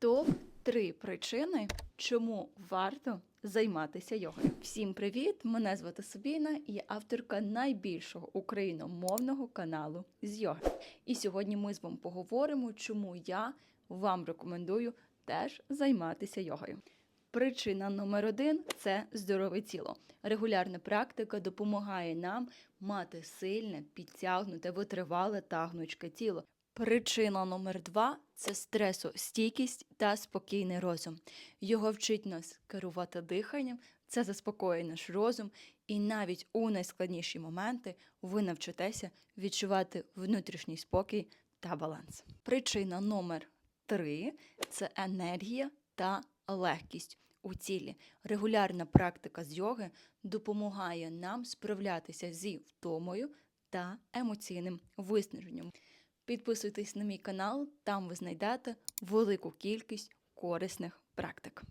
Топ 3 причини, чому варто займатися йогою. Всім привіт! Мене звати Собіна і авторка найбільшого україномовного каналу з йоги. І сьогодні ми з вами поговоримо, чому я вам рекомендую теж займатися йогою. Причина номер один це здорове тіло. Регулярна практика допомагає нам мати сильне, підтягнуте, витривале та гнучке тіло. Причина номер два це стресостійкість та спокійний розум. Його вчить нас керувати диханням, це заспокоює наш розум, і навіть у найскладніші моменти ви навчитеся відчувати внутрішній спокій та баланс. Причина номер три це енергія та легкість у тілі. Регулярна практика з йоги допомагає нам справлятися зі втомою та емоційним виснаженням. Підписуйтесь на мій канал, там ви знайдете велику кількість корисних практик.